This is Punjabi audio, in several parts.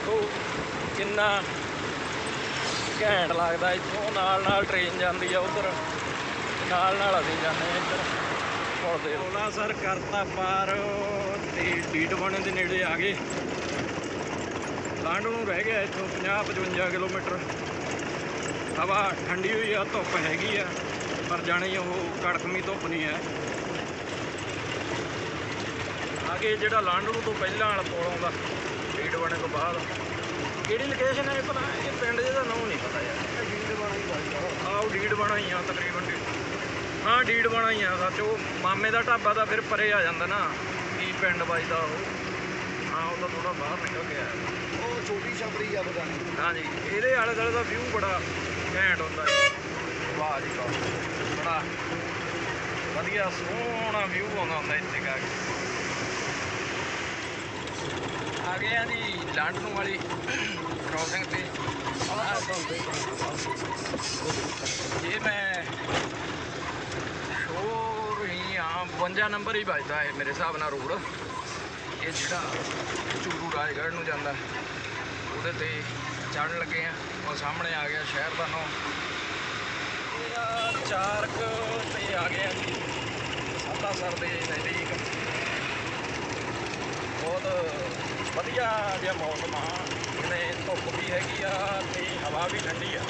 ਦੇਖੋ ਕਿੰਨਾ ਘੈਂਟ ਲੱਗਦਾ ਇੱਥੋਂ, ਨਾਲ ਨਾਲ ਟ੍ਰੇਨ ਜਾਂਦੀ ਆ ਉਧਰ। ਨਾਲ ਨਾਲ ਅਸੀਂ ਜਾਂਦੇ ਆ ਇੱਧਰ, ਪੁਲ ਦੇ। ਉਹਲਾ ਸਰ ਕਰਤਾ ਪਾਰ, ਤੇ ਡੀਡ ਦੇ ਨੇੜੇ ਆ ਗਏ। ਲਾਂਡ ਨੂੰ ਰਹਿ ਗਿਆ ਇੱਥੋਂ 50 55 ਕਿਲੋਮੀਟਰ। ਹਵਾ ਠੰਡੀ ਹੋਈ ਆ, ਧੁੱਪ ਹੈਗੀ ਆ, ਪਰ ਜਾਣੀ ਉਹ ਕੜਕਮੀ ਧੁੱਪ ਨਹੀਂ ਹੈ। ਆਗੇ ਜਿਹੜਾ ਲਾਂਡੂ ਤੋਂ ਪਹਿਲਾਂ ਵਾਲਾ ਪੁਲ ਆਉਂਦਾ ਡੀਡ ਬਣੇ ਤੋਂ ਬਾਅਦ ਕਿਹੜੀ ਲੋਕੇਸ਼ਨ ਹੈ ਇਹ ਪਤਾ ਇਹ ਪਿੰਡ ਜਿਹਦਾ ਨਾਮ ਨਹੀਂ ਪਤਾ ਯਾਰ। ਡੀਡ ਬਣਾ ਹੀ ਆਹ ਡੀਡ ਬਣਾ ਹੀ ਆ ਤਕਰੀਬਨ ਹਾਂ ਡੀਡ ਬਣਾ ਹੀ ਆ ਸੱਚ ਉਹ ਮਾਮੇ ਦਾ ਢਾਬਾ ਤਾਂ ਫਿਰ ਪਰੇ ਆ ਜਾਂਦਾ ਨਾ ਕੀ ਪਿੰਡ ਵੱਜਦਾ ਉਹ। ਹਾਂ ਉਹ ਤਾਂ ਥੋੜਾ ਬਾਹਰ ਨਿਕਲ ਗਿਆ। ਉਹ ਛੋਟੀ ਛਪਰੀ ਆ ਪਤਾ ਨਹੀਂ। ਹਾਂਜੀ ਇਹਦੇ ਆਲੇ ਦੁਆਲੇ ਦਾ ਵਿਊ ਬੜਾ ਘੈਂਟ ਹੁੰਦਾ ਹੈ ਵਾਹ ਜੀ ਵਾਹ ਬੜਾ ਵਧੀਆ ਸੋਹਣਾ ਵਿਊ ਆਉਂਦਾ ਹੁੰਦਾ ਇੱਥੇ ਕਾ ਕੇ। ਆ ਗਏ ਆ ਜੀ ਲਾਂਡਨੂ ਵਾਲੀ ਕ੍ਰੋਸਿੰਗ ਤੇ। ਇਹ ਮੈਂ ਸ਼ੋਰ ਹੀ ਆ 52 ਨੰਬਰ ਹੀ ਵੱਜਦਾ ਹੈ ਮੇਰੇ ਹਿਸਾਬ ਨਾਲ ਰੋਡ। ਇਹ ਜਿਹੜਾ ਚੂਰੂ ਰਾਜਗੜ੍ਹ ਨੂੰ ਜਾਂਦਾ, ਉਹਦੇ ਤੇ ਚੜ੍ਹਨ ਲੱਗੇ ਆ। ਉਹ ਸਾਹਮਣੇ ਆ ਗਿਆ ਸ਼ਹਿਰ ਦਾ ਨਾਮ। ਇਹ ਆ ਚਾਰਕ ਤੇ ਆ ਗਏ ਆ ਜੀ ਸਰ ਦੇ ਨਜ਼ਦੀਕ। ਬਹੁਤ ਵਧੀਆ ਜਿਹਾ ਮੌਸਮ ਆ। ਜਿਵੇਂ ਧੁੱਪ ਵੀ ਹੈਗੀ ਆ ਤੇ ਹਵਾ ਵੀ ਠੰਡੀ ਆ।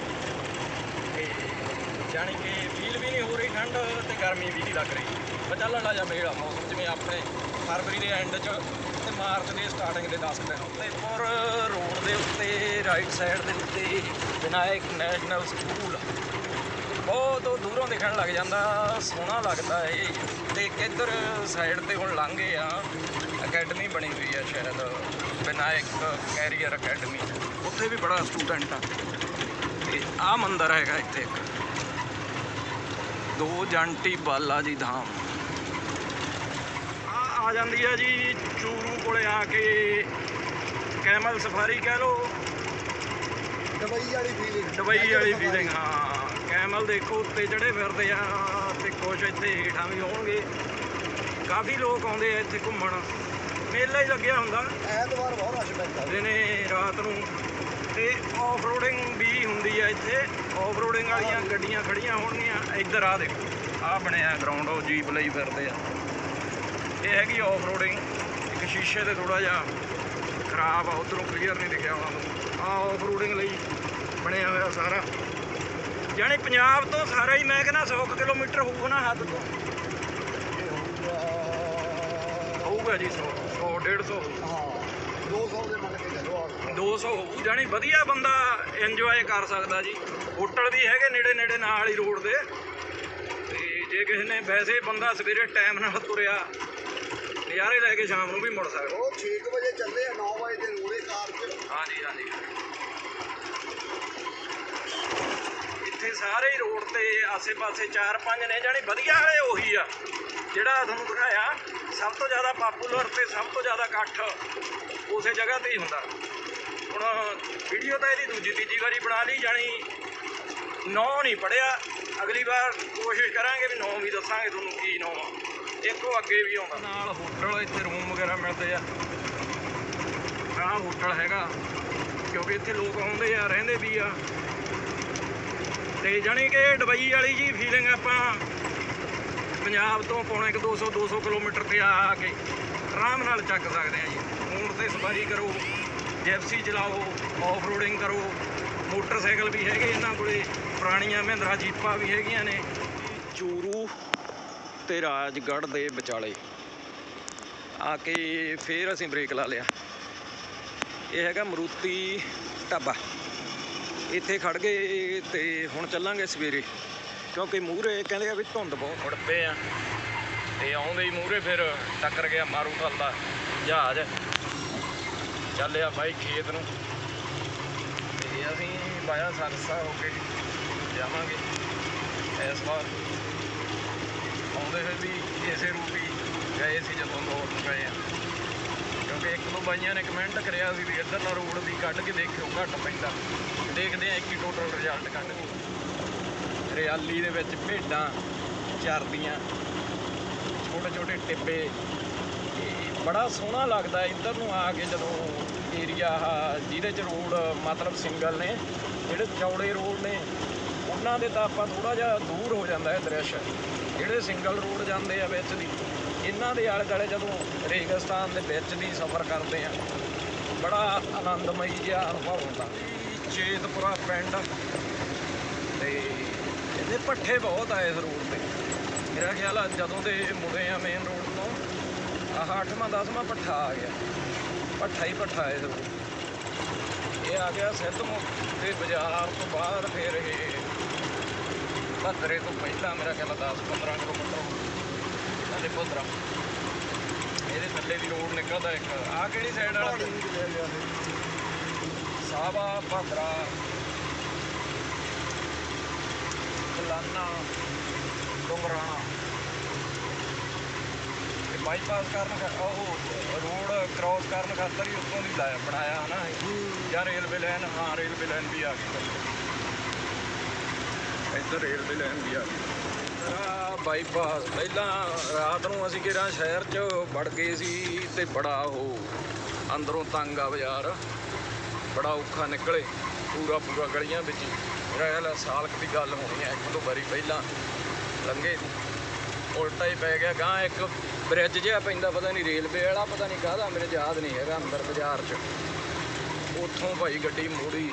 ਤੇ ਜਾਣੀ ਕਿ ਫੀਲ ਵੀ ਨਹੀਂ ਹੋ ਰਹੀ ਠੰਡ ਤੇ ਗਰਮੀ ਵੀ ਨਹੀਂ ਲੱਗ ਰਹੀ। ਬਚਾਲੜਾ ਜਿਹਾ ਮੇਲ ਮੌਸਮ, ਜਿਵੇਂ ਆਪਣੇ ਫਰਵਰੀ ਦੇ ਐਂਡ 'ਚ ਤੇ ਮਾਰਚ ਦੇ ਸਟਾਰਟਿੰਗ ਦੇ 10 ਦਿਨ ਤੇ ਪੁਰ ਰੋਡ ਦੇ ਉੱਤੇ ਰਾਈਟ ਸਾਈਡ ਦੇ ਉੱਤੇ ਵਿਨਾਇਕ ਨੈਸ਼ਨਲ ਸਕੂਲ ਬਹੁਤ ਦੂਰੋਂ ਦਿਖਣ ਲੱਗ ਜਾਂਦਾ, ਸੋਹਣਾ ਲੱਗਦਾ ਏ। ਤੇ ਕਿੱਧਰ ਸਾਈਡ ਤੇ ਹੁਣ ਲੰਘੇ ਆ। ਅਕੈਡਮੀ ਬਣੀ ਹੋਈ ਆ ਸ਼ਾਇਦ ਵਿਨਾਇਕ ਕੈਰੀਅਰ ਅਕੈਡਮੀ। ਉੱਥੇ ਵੀ ਬੜਾ ਸਟੂਡੈਂਟ ਆ। ਤੇ ਆ ਮੰਦਿਰ ਹੈਗਾ ਇੱਥੇ। ਇੱਕ ਦੋ ਜੰਟੀ ਬਾਲਾ ਜੀ ਧਾਮ। ਆ ਆ ਜਾਂਦੀ ਆ ਜੀ ਚੂਰੂ ਕੋਲੇ ਆ ਕੇ ਕੈਮਲ ਸਫਾਰੀ ਕਹਿ ਲੋ ਦਵਾਈ ਵਾਲੀ ਫੀਲਿੰਗ ਦੁਬਈ ਵਾਲੀ ਫੀਲਿੰਗ ਹਾਂ ਕੈਮਲ ਦੇਖੋ ਉੱਤੇ ਚੜੇ ਫਿਰਦੇ ਆ ਤੇ ਕੁਛ ਇੱਥੇ ਹੇਠਾਂ ਵੀ ਹੋਣਗੇ। ਕਾਫੀ ਲੋਕ ਆਉਂਦੇ ਆ ਇੱਥੇ ਘੁੰਮਣ। ਮੇਲਾ ਹੀ ਲੱਗਿਆ ਹੁੰਦਾ। ਐਤਵਾਰ ਬਹੁਤ ਰਸ਼ ਪੈਂਦਾ। ਦਿਨੇ ਰਾਤ ਨੂੰ ਤੇ ਆਫ ਰੋਡਿੰਗ ਵੀ ਹੁੰਦੀ ਆ ਇੱਥੇ। ਆਫ ਰੋਡਿੰਗ ਵਾਲੀਆਂ ਗੱਡੀਆਂ ਖੜੀਆਂ ਹੋਣਗੀਆਂ। ਇੱਧਰ ਆ ਦੇਖੋ ਆ ਬਣਿਆ ਗਰਾਊਂਡ ਉਹ ਜੀਪ ਲਈ ਫਿਰਦੇ ਆ। ਇਹ ਹੈਗੀ ਆਫ ਰੋਡਿੰਗ ਇੱਕ ਸ਼ੀਸ਼ੇ ਤੇ ਥੋੜਾ ਜਿਹਾ ਖਰਾਬ ਆ ਉਧਰੋਂ ਕਲੀਅਰ ਨਹੀਂ ਦਿਖਿਆ ਹੋਣਾ। ਆ ਆਫ ਰੋਡਿੰਗ ਲਈ ਬਣਿਆ ਹੋਇਆ ਸਾਰਾ। ਜਾਣੀ ਪੰਜਾਬ ਤੋਂ ਸਾਰਾ ਹੀ ਮੈਂ ਕਹਿੰਦਾ 100 ਕੁ ਕਿਲੋਮੀਟਰ ਹੋਊਗਾ ਨਾ ਹੱਦ ਤੋਂ। ਹੋਊਗਾ ਜੀ 100 100 150 ਹਾਂ 200 ਦੇ ਮੰਨ ਕੇ ਚੱਲੋ ਆ 200 ਹੋਊ ਜਾਣੀ ਵਧੀਆ ਬੰਦਾ ਇੰਜੋਏ ਕਰ ਸਕਦਾ ਜੀ। ਹੋਟਲ ਵੀ ਹੈਗੇ ਨੇੜੇ ਨੇੜੇ ਨਾਲ ਹੀ ਰੋਡ ਦੇ। ਤੇ ਜੇ ਕਿਸੇ ਨੇ ਵੈਸੇ ਬੰਦਾ ਸਵੇਰੇ ਟਾਈਮ ਨਾਲ ਤੁਰਿਆ ਨਜ਼ਾਰੇ ਲੈ ਕੇ ਸ਼ਾਮ ਨੂੰ ਵੀ ਮੁੜ ਸਕਦਾ। ਉਹ 6 ਵਜੇ ਚੱਲੇ ਆ 9 ਵਜੇ ਦੇ ਰੋੜੇ ਕਾਰ ਚ। ਹਾਂਜੀ ਹਾਂਜੀ। ਇੱਥੇ ਸਾਰੇ ਹੀ ਰੋਡ ਤੇ ਆਸੇ-ਪਾਸੇ 4-5 ਨੇ ਜਾਣੀ ਵਧੀਆ ਵਾਲੇ ਉਹੀ ਆ। ਜਿਹੜਾ ਤੁਹਾਨੂੰ ਦਿਖਾਇਆ, ਸਭ ਤੋਂ ਜ਼ਿਆਦਾ ਪਪੂਲਰ ਤੇ ਸਭ ਤੋਂ ਜ਼ਿਆਦਾ ਇਕੱਠ ਉਸੇ ਜਗ੍ਹਾ ਤੇ ਹੀ ਹੁੰਦਾ। ਹੁਣ ਵੀਡੀਓ ਤਾਂ ਇਹਦੀ ਦੂਜੀ ਤੀਜੀ ਵਾਰੀ ਬਣਾ ਲਈ ਜਾਣੀ, ਨੌ ਨਹੀਂ ਪੜਿਆ ਅਗਲੀ ਵਾਰ ਕੋਸ਼ਿਸ਼ ਕਰਾਂਗੇ ਵੀ ਨੌ ਵੀ ਦੱਸਾਂਗੇ ਤੁਹਾਨੂੰ ਕੀ ਨੌ ਆ। ਇੱਕੋ ਅੱਗੇ ਵੀ ਆਉਂਦਾ। ਨਾਲ ਹੋਟਲ ਇੱਥੇ ਰੂਮ ਵਗੈਰਾ ਮਿਲਦੇ ਆ। ਆਹ ਹੋਟਲ ਹੈਗਾ, ਕਿਉਂਕਿ ਇੱਥੇ ਲੋਕ ਆਉਂਦੇ ਆ, ਰਹਿੰਦੇ ਵੀ ਆ। ਤੇ ਜਾਣੀ ਕਿ ਦੁਬਈ ਵਾਲੀ ਜੀ ਫੀਲਿੰਗ ਆਪਾਂ ਪੰਜਾਬ ਤੋਂ ਪੌਣੇ ਕੁ 200 200 ਕਿਲੋਮੀਟਰ ਤੇ ਆ ਕੇ ਆਰਾਮ ਨਾਲ ਚੱਕ ਸਕਦੇ ਆ ਜੀ। ਊਂਠ ਤੇ ਸਵਾਰੀ ਕਰੋ, ਜੈਪਸੀ ਚਲਾਓ ਆਫ ਰੋਡਿੰਗ ਕਰੋ। ਮੋਟਰਸਾਈਕਲ ਵੀ ਹੈਗੇ ਇਹਨਾਂ ਕੋਲੇ, ਪੁਰਾਣੀਆਂ ਮਹਿੰਦਰਾ ਜੀਪਾਂ ਵੀ ਹੈਗੀਆਂ ਨੇ। ਚੂਰੂ ਤੇ ਰਾਜਗੜ੍ਹ ਦੇ ਵਿਚਾਲੇ। ਆ ਕੇ ਫੇਰ ਅਸੀਂ ਬ੍ਰੇਕ ਲਾ ਲਿਆ। ਇਹ ਹੈਗਾ ਮਰੂਤੀ ਢਾਬਾ। ਇੱਥੇ ਖੜ ਗਏ ਤੇ ਹੁਣ ਚੱਲਾਂਗੇ ਸਵੇਰੇ। ਕਿਉਂਕਿ ਮੂਹਰੇ, ਕਹਿੰਦੇ ਆ ਵੀ ਧੁੰਦ ਬਹੁਤ। ਉੜ ਪਏ ਆ। ਤੇ ਆਉਂਦੇ ਹੀ ਮੂਹਰੇ ਫਿਰ ਟੱਕਰ ਗਿਆ ਮਾਰੂਥਲ ਦਾ ਜਹਾਜ਼। ਚੱਲਿਆ ਬਾਈ ਖੇਤ ਨੂੰ। ਤੇ ਅਸੀਂ ਬਾਇਆ ਸਰਸਾ ਹੋ ਕੇ ਜਾਵਾਂਗੇ। ਇਸ ਵਾਰ ਆਉਂਦੇ ਹੋਏ ਵੀ ਇਸੇ ਰੂਟ ਹੀ ਗਏ ਸੀ ਜਦੋਂ ਦੌੜ ਨੂੰ ਗਏ ਆ। ਕਿਉਂਕਿ ਇੱਕ ਦੋ ਬਾਈਆਂ ਨੇ ਕਮੈਂਟ ਕਰਿਆ ਸੀ ਵੀ ਇੱਧਰ ਇੱਧਰਲਾ ਰੋਡ ਵੀ ਕੱਢ ਕੇ ਦੇਖਿਓ, ਘੱਟ ਪੈਂਦਾ। ਦੇਖਦੇ ਆ ਹੀ ਟੋਟਲ ਰਿਜ਼ਲਟ ਕੱਢ ਕੇ। ਰਿਆਲੀ ਦੇ ਵਿੱਚ ਭੇਡਾਂ ਚਰਦੀਆਂ ਛੋਟੇ ਛੋਟੇ ਟਿੱਬੇ। ਤੇ ਬੜਾ ਸੋਹਣਾ ਲੱਗਦਾ ਇੱਧਰ ਨੂੰ ਆ ਕੇ ਜਦੋਂ ਏਰੀਆ ਜਿਹਦੇ ਚ ਰੋਡ ਮਤਲਬ ਸਿੰਗਲ ਨੇ ਜਿਹੜੇ ਚੌੜੇ ਰੋਡ ਨੇ ਉਹਨਾਂ ਦੇ ਤਾਂ ਆਪਾਂ ਥੋੜਾ ਜਿਹਾ ਦੂਰ ਹੋ ਜਾਂਦਾ ਹੈ ਦ੍ਰਿਸ਼। ਜਿਹੜੇ ਸਿੰਗਲ ਰੋਡ ਜਾਂਦੇ ਆ ਵਿੱਚ ਦੀ ਇਹਨਾਂ ਦੇ ਆਲੇ ਦੁਆਲੇ ਜਦੋਂ ਰੇਗਿਸਤਾਨ ਦੇ ਵਿੱਚ ਦੀ ਸਫ਼ਰ ਕਰਦੇ ਆ ਬੜਾ ਆਨੰਦਮਈ ਜਿਹਾ ਅਨੁਭਵ ਹੁੰਦਾ। ਚੇਤਪੁਰਾ ਪਿੰਡ। ਤੇ ਇਹਦੇ ਪੱਠੇ ਬਹੁਤ ਆ ਇਸ ਰੋਡ ਤੇ। ਮੇਰਾ ਖਿਆਲ ਆ ਜਦੋਂ ਦੇ ਮੁੜੇ ਆ ਮੇਨ ਰੋਡ ਤੋਂ ਆਹ 8ਵਾਂ 10ਵਾਂ ਪੱਠਾ ਆ ਗਿਆ। ਪੱਠਾ ਹੀ ਪੱਠਾ ਇਸ ਰੋਡ ਇਹ ਆ ਗਿਆ ਸਿੱਧਮੁਖ ਤੇ ਬਾਜ਼ਾਰ ਤੋਂ ਬਾਅਦ ਫਿਰ ਇਹ ਭੱਦਰੇ ਤੋਂ ਪਹਿਲਾਂ ਮੇਰਾ ਖਿਆਲ 10 15 ਕਿਲੋਮੀਟਰ ਨਾਲੇ ਭੱਦਰਾ ਇਹਦੇ ਥੱਲੇ ਵੀ ਰੋਡ ਨਿਕਲਦਾ ਇੱਕ। ਆ ਕਿਹੜੀ ਸਾਈਡ ਵਾਲਾ? ਸਾਵਾ ਭੱਦਰਾ। ਕਲਾਨਾ ਡੋਂਗਰਾਣਾ ਇਹ ਬਾਈਪਾਸ ਕਰਨ ਉਹ ਰੋਡ ਕ੍ਰਾਸ ਕਰਨ ਖਾਤਰ ਹੀ ਉੱਤੋਂ ਦੀ ਲਾਇਆ ਬਣਾਇਆ ਹਨਾ। ਜਾਂ ਰੇਲਵੇ ਲਾਈਨ ਹਾਂ ਰੇਲਵੇ ਲਾਈਨ ਵੀ ਆ ਗਈ। ਇੱਧਰ ਰੇਲਵੇ ਲਾਈਨ ਵੀ ਆ ਗਈ। ਬਾਈਪਾਸ ਪਹਿਲਾਂ ਰਾਤ ਨੂੰ ਅਸੀਂ ਕਿਹੜਾ ਸ਼ਹਿਰ 'ਚ ਵੜ ਗਏ ਸੀ ਤੇ ਬੜਾ ਉਹ ਅੰਦਰੋਂ ਤੰਗ ਆ ਬਾਜ਼ਾਰ। ਬੜਾ ਔਖਾ ਨਿਕਲੇ ਪੂਰਾ ਪੂਰਾ ਗਲੀਆਂ ਵਿੱਚ। ਮੇਰਾ ਖਿਆਲ ਆ ਸਾਲਕ ਦੀ ਗੱਲ ਹੋਣੀ ਹੈ ਇੱਕ ਦੋ ਵਾਰੀ ਪਹਿਲਾਂ ਲੰਘੇ। ਉਲਟਾ ਹੀ ਪੈ ਗਿਆ ਗਾਂ ਇੱਕ ਬ੍ਰਿਜ ਜਿਹਾ ਪੈਂਦਾ, ਪਤਾ ਨਹੀਂ ਰੇਲਵੇ ਵਾਲਾ, ਪਤਾ ਨਹੀਂ ਕਾਹਦਾ ਮੇਰੇ ਯਾਦ ਨਹੀਂ ਹੈਗਾ ਅੰਦਰ ਬਾਜ਼ਾਰ 'ਚ। ਉੱਥੋਂ ਭਾਈ ਗੱਡੀ ਮੋੜੀ,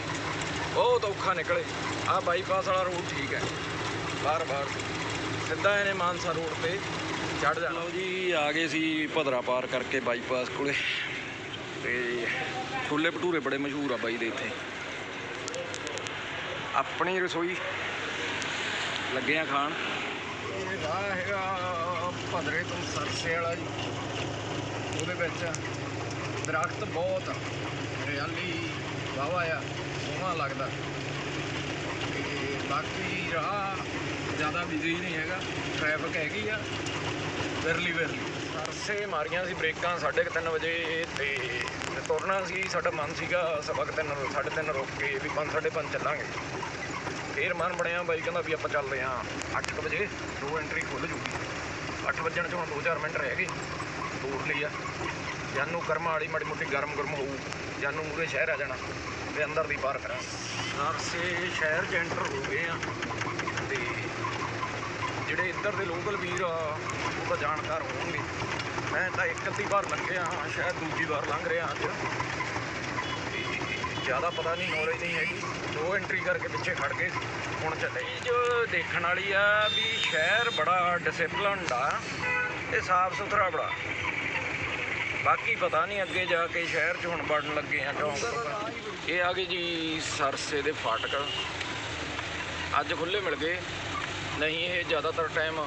ਬਹੁਤ ਔਖਾ ਨਿਕਲੇ। ਆਹ ਬਾਈਪਾਸ ਵਾਲਾ ਰੋਡ ਠੀਕ ਹੈ, ਬਾਹਰ ਬਾਹਰ। ਸਿੱਧਾ ਇਹਨੇ ਮਾਨਸਾ ਰੋਡ ਤੇ ਚੜ ਜਾਣਾ। ਲਓ ਜੀ, ਆ ਗਏ ਸੀ ਭਦਰਾ ਪਾਰ ਕਰਕੇ ਬਾਈਪਾਸ ਕੋਲੇ। ਤੇ ਛੋਲੇ ਭਟੂਰੇ ਬੜੇ ਮਸ਼ਹੂਰ ਆ ਬਾਈ ਦੇ ਇੱਥੇ। ਆਪਣੀ ਰਸੋਈ ਲੱਗੇ ਆ ਖਾਣ। ਇਹ ਰਾਹ ਹੈਗਾ ਭਦਰੇ ਤੋਂ ਸਰਸੇ ਵਾਲਾ ਜੀ। ਉਹਦੇ ਵਿੱਚ ਦਰਖਤ ਬਹੁਤ ਆ। ਹਰਿਆਲੀ, ਵਾਹਵਾ ਆ, ਸੋਹਣਾ ਲੱਗਦਾ। ਤੇ ਬਾਕੀ ਰਾਹ ਜ਼ਿਆਦਾ ਬਿਜ਼ੀ ਨਹੀਂ ਹੈਗਾ। ਟ੍ਰੈਫਿਕ ਹੈਗੀ ਆ। ਵਿਰਲੀ ਵਿਰਲੀ ਸਰਸੇ ਮਾਰੀਆਂ ਸੀ ਬ੍ਰੇਕਾਂ 3:30 ਵਜੇ ਤੇ ਤੇ ਤੁਰਨਾ ਸੀ, ਸਾਡਾ ਮਨ ਸੀਗਾ ਸਵਾ ਕੁ ਤਿੰਨ 3:30 ਰੁਕ ਕੇ ਵੀ 5:30 ਚੱਲਾਂਗੇ। ਫੇਰ ਮਨ ਬਣਿਆ ਬਾਈ ਕਹਿੰਦਾ ਵੀ ਆਪਾਂ ਚੱਲਦੇ ਆਂ 8 ਵਜੇ ਦੋ ਐਂਟਰੀ ਖੁੱਲ ਜੂਗੀ। 8 ਵਜਣ ਚ ਹੁਣ 2-4 ਮਿੰਟ ਰਹਿ ਗਏ। ਦੂਰ ਲਈ ਆ। ਜਾਨੂੰ ਕਰਮਾ ਵਾਲੀ ਮਾੜੀ ਮੋਟੀ ਗਰਮ ਗਰਮ ਹੋਊ, ਜਾਨੂੰ ਮੂਰੇ ਸ਼ਹਿਰ ਆ ਜਾਣਾ ਤੇ ਅੰਦਰ ਦੀ ਬਾਹਰ ਕਰਾਂ ਸਰਸੇ ਸ਼ਹਿਰ ਚ ਐਂਟਰ ਹੋ ਗਏ ਆ ਤੇ ਜਿਹੜੇ ਇੱਧਰ ਦੇ ਲੋਕਲ ਵੀਰ ਆ ਉਹ ਤਾਂ ਜਾਣਕਾਰ ਹੋਣਗੇ। ਮੈਂ ਤਾਂ ਇੱਕ ਅੱਧੀ ਵਾਰ ਲੰਘਿਆ ਸ਼ਾਇਦ ਦੂਜੀ ਵਾਰ ਲੰਘ ਰਿਹਾ ਅੱਜ। ਜ਼ਿਆਦਾ ਪਤਾ ਨਹੀਂ ਨੌਲੇਜ ਨਹੀਂ ਹੈਗੀ। ਦੋ ਐਂਟਰੀ ਕਰਕੇ ਪਿੱਛੇ ਖੜ ਗਏ ਸੀ। ਹੁਣ ਚੱਲੇ ਜੋ ਦੇਖਣ ਵਾਲੀ ਆ ਵੀ ਸ਼ਹਿਰ ਬੜਾ ਡਿਸਪਲਿਨਡ ਆ ਇਹ ਸਾਫ਼ ਸੁਥਰਾ ਬੜਾ। ਬਾਕੀ ਪਤਾ ਨਹੀਂ ਅੱਗੇ ਜਾ ਕੇ ਸ਼ਹਿਰ 'ਚ ਹੁਣ ਵੜਨ ਲੱਗੇ ਆ ਚੌਂਕ ਇਹ ਆ ਗਏ ਜੀ ਸਰਸੇ ਦੇ ਫਾਟਕ। ਅੱਜ ਖੁੱਲੇ ਮਿਲ ਗਏ। ਨਹੀਂ ਇਹ ਜ਼ਿਆਦਾਤਰ ਟਾਈਮ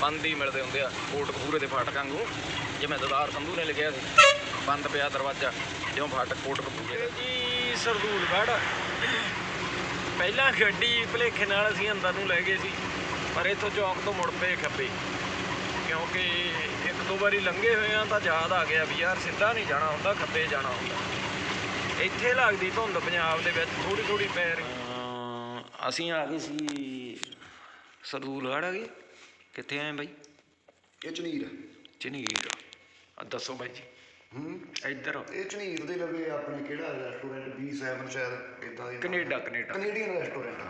ਬੰਦ ਹੀ ਮਿਲਦੇ ਹੁੰਦੇ ਆ। ਕੋਟਕਪੂਰੇ ਦੇ ਫਾਟਕਾਂ ਨੂੰ ਜਿਵੇਂ ਦਦਾਰ ਸੰਧੂ ਨੇ ਲਿਖਿਆ ਸੀ ਬੰਦ ਪਿਆ ਦਰਵਾਜ਼ਾ ਜਿਉਂ ਫਾਟਕ ਕੋਟਕਪੂਰੇ ਦਾ। ਜੀ ਸਰਦੂਲਗੜ੍ਹ ਪਹਿਲਾਂ ਗੱਡੀ ਭਲੇਖੇ ਨਾਲ ਅਸੀਂ ਅੰਦਰ ਨੂੰ ਲੈ ਗਏ ਸੀ ਪਰ ਇੱਥੋਂ ਚੌਂਕ ਤੋਂ ਮੁੜ ਪਏ ਖੱਬੇ। ਕਿਉਂਕਿ ਇੱਕ ਦੋ ਵਾਰੀ ਲੰਘੇ ਹੋਏ ਆ ਤਾਂ ਯਾਦ ਆ ਗਿਆ ਵੀ ਯਾਰ ਸਿੱਧਾ ਨਹੀਂ ਜਾਣਾ ਹੁੰਦਾ ਖੱਬੇ ਜਾਣਾ ਹੁੰਦਾ। ਇੱਥੇ ਲੱਗਦੀ ਧੁੰਦ ਪੰਜਾਬ ਦੇ ਵਿੱਚ ਥੋੜੀ ਥੋੜੀ ਪੈ ਰਹੀ ਅਸੀਂ ਆ ਗਏ ਸੀ ਸਰਦੂਲਗੜ੍ਹ ਆ ਗਏ। ਕਿੱਥੇ ਆਏ ਬਾਈ? ਇਹ ਚਨੀਰ। ਚਨੀਰ। ਆ ਦੱਸੋ ਬਾਈ ਜੀ। ਹੂੰ। ਇੱਧਰ ਇਹ ਚਨੀਰ ਦੇ ਲਵੇ ਆਪਣੇ ਕਿਹੜਾ ਰੈਸਟੋਰੈਂਟ B7 ਸ਼ਾਇਦ ਇਦਾਂ ਦੇ Canada Canada. Canadian restaurant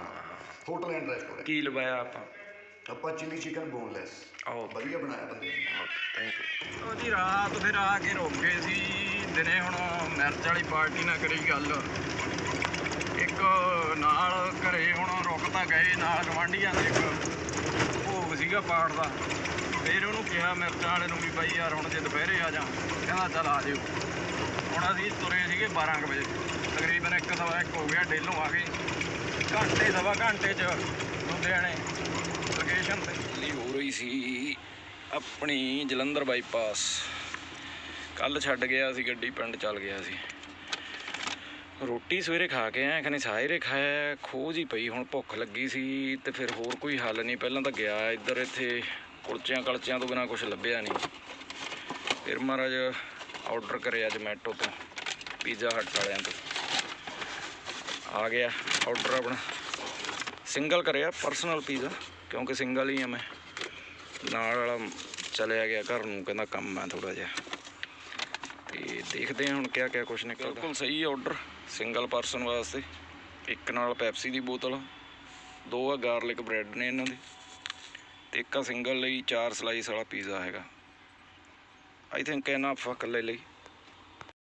hotel and restaurant ਕੀ ਲਵਾਇਆ ਆਪਾਂ? ਆਪਾਂ ਚਿਲੀ ਚਿਕਨ ਬੋਨਲੈਸ ਆਓ। ਵਧੀਆ ਬਣਾਇਆ ਬੰਦੇ ਨੇ। ਥੈਂਕ ਯੂ ਉਹਦੀ ਰਾਤ ਫਿਰ ਆ ਕੇ ਰੁਕ ਸੀ। ਦਿਨੇ ਹੁਣ ਮਿਰਚ ਵਾਲੀ ਪਾਰਟੀ ਨਾਲ ਕਰੀ ਗੱਲ। ਇੱਕ ਨਾਲ ਘਰੇ ਹੁਣ ਰੁਕ ਤਾਂ ਗਏ, ਨਾਲ ਗਵਾਂਢੀਆਂ ਦੇ ਇੱਕ ਭੋਗ ਸੀਗਾ ਪਾੜ ਦਾ। ਫਿਰ ਉਹਨੂੰ ਕਿਹਾ, ਮਿਰਚਾਂ ਵਾਲੇ ਨੂੰ ਵੀ ਬਾਈ ਯਾਰ ਹੁਣ ਜੇ ਦੁਪਹਿਰੇ ਆ ਜਾ ਕਹਿੰਦਾ ਚੱਲ ਆ ਜਿਓ। ਹੁਣ ਅਸੀਂ ਤੁਰੇ ਸੀਗੇ 12 ਕੁ ਵਜੇ। ਤਕਰੀਬਨ ਇੱਕ ਸਵਾ ਇੱਕ ਹੋ ਗਿਆ, ਡੇਲੋਂ ਆ ਗਏ। ਘੰਟੇ, ਸਵਾ ਘੰਟੇ ਚ ਲੁਧਿਆਣੇ ਲੋਕੇਸ਼ਨ ਤੇ। ਹੋ ਰਹੀ ਸੀ ਆਪਣੀ ਜਲੰਧਰ ਬਾਈਪਾਸ ਕੱਲ ਛੱਡ ਗਿਆ ਸੀ, ਗੱਡੀ, ਪਿੰਡ ਚੱਲ ਗਿਆ ਸੀ। ਰੋਟੀ ਸਵੇਰੇ ਖਾ ਕੇ ਆਇਆ ਖਨੇ ਸਾਰੇ ਖਾਇਆ, ਖੋਜ ਹੀ ਪਈ, ਹੁਣ ਭੁੱਖ ਲੱਗੀ ਸੀ ਤੇ ਫਿਰ ਹੋਰ ਕੋਈ ਹੱਲ ਨਹੀਂ, ਪਹਿਲਾਂ ਤਾਂ ਗਿਆ ਇੱਧਰ ਇੱਥੇ, ਕੁਲਚਿਆਂ ਕਲਚਿਆਂ ਤੋਂ ਬਿਨਾ ਕੁਝ ਲੱਭਿਆ ਨਹੀਂ। ਫਿਰ ਮਹਾਰਾਜ ਆਰਡਰ ਕਰਿਆ ਜਮੈਟੋ ਤੋਂ ਪੀਜ਼ਾ ਹਟ ਵਾਲਿਆਂ ਤੋਂ। ਆ ਗਿਆ ਆਰਡਰ ਆਪਣਾ। ਸਿੰਗਲ ਕਰਿਆ ਪਰਸਨਲ ਪੀਜ਼ਾ ਕਿਉਂਕਿ ਸਿੰਗਲ ਹੀ ਆ ਮੈਂ। ਨਾਲ ਵਾਲਾ ਚਲਿਆ ਗਿਆ ਘਰ ਨੂੰ, ਕਹਿੰਦਾ ਕੰਮ ਆ ਥੋੜਾ ਜਿਹਾ। ਤੇ ਦੇਖਦੇ ਹਾਂ ਹੁਣ ਕਿਆ ਕਿਆ ਕੁਝ ਨਿਕਲਦਾ। ਬਿਲਕੁਲ ਸਹੀ ਆਰਡਰ ਸਿੰਗਲ ਪਰਸਨ ਵਾਸਤੇ। ਇੱਕ ਨਾਲ ਪੈਪਸੀ ਦੀ ਬੋਤਲ, ਦੋ ਆ ਗਾਰਲਿਕ ਬ੍ਰੈਡ ਨੇ ਇਹਨਾਂ ਦੇ, ਤੇ ਇੱਕ ਆ ਸਿੰਗਲ ਲਈ, ਚਾਰ ਸਲਾਈਸ ਵਾਲਾ ਪੀਜ਼ਾ ਹੈਗਾ। ਆਈ ਥਿੰਕ ਇਹਨਾਂ ਆਪਾਂ ਇਕੱਲੇ ਲਈ।